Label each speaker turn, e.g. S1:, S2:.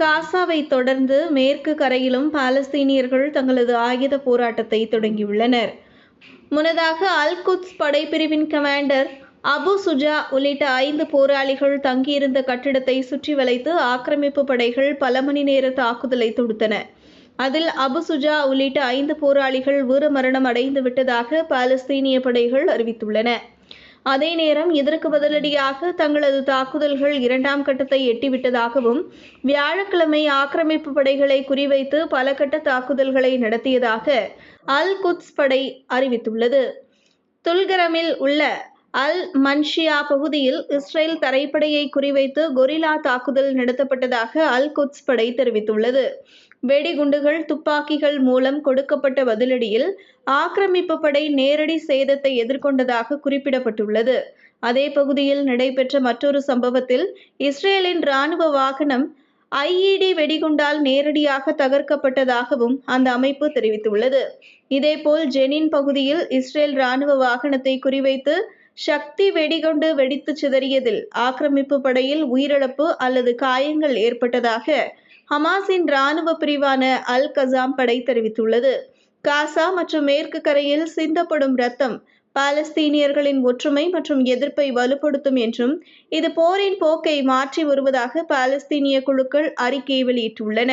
S1: காசாவை தொடர்ந்து மேற்கு கரையிலும் பாலஸ்தீனியர்கள் தங்களது ஆயுத போராட்டத்தை தொடங்கியுள்ளனர். முன்னதாக அல் குத்ஸ் படைப்பிரிவின் கமாண்டர் அபு சுஜா உள்ளிட்ட ஐந்து போராளிகள் தங்கியிருந்த கட்டிடத்தை சுற்றி வளைத்து ஆக்கிரமிப்பு படைகள் பல மணி நேர தாக்குதலை தொடுத்தன. அதில் அபு சுஜா உள்ளிட்ட ஐந்து போராளிகள் வீரமரணம் அடைந்து விட்டதாக பாலஸ்தீனிய படைகள் அறிவித்துள்ளன. அதே நேரம் இதற்கு பதிலடியாக தங்களது தாக்குதல்கள் இரண்டாம் கட்டத்தை எட்டிவிட்டதாகவும் வியாழக்கிழமை ஆக்கிரமிப்பு படைகளை குறிவைத்து பல கட்ட தாக்குதல்களை நடத்தியதாக அல் குத்ஸ் படை அறிவித்துள்ளது. துல்கரமில் உள்ள அல் மன்ஷியா பகுதியில் இஸ்ரேல் தரைப்படையை குறிவைத்து கொரில்லா தாக்குதல் நடத்தப்பட்டதாக அல் குத்ஸ் படை தெரிவித்துள்ளது. வெடிகுண்டுகள் துப்பாக்கிகள் மூலம் கொடுக்கப்பட்ட பதிலடியில் ஆக்கிரமிப்பு படை நேரடி சேதத்தை எதிர்கொண்டதாக குறிப்பிடப்பட்டுள்ளது. அதே பகுதியில் நடைபெற்ற மற்றொரு சம்பவத்தில் இஸ்ரேலின் ராணுவ வாகனம் ஐஇடி வெடிகுண்டால் நேரடியாக தகர்க்கப்பட்டதாகவும் அந்த அமைப்பு தெரிவித்துள்ளது. இதேபோல் ஜெனின் பகுதியில் இஸ்ரேல் ராணுவ வாகனத்தை குறிவைத்து சக்தி வெடிகுண்டு வெடித்து சிதறியதில் ஆக்கிரமிப்பு படையில் உயிரிழப்பு அல்லது காயங்கள் ஏற்பட்டதாக ஹமாஸின் ராணுவ பிரிவான அல் கசாம் படை தெரிவித்துள்ளது. காசா மற்றும் மேற்கு கரையில் சிந்தப்படும் ரத்தம் பாலஸ்தீனியர்களின் ஒற்றுமை மற்றும் எதிர்ப்பை வலுப்படுத்தும் என்றும் இது போரின் போக்கை மாற்றி வருவதாக பாலஸ்தீனிய குழுக்கள் அறிக்கை வெளியிட்டுள்ளன.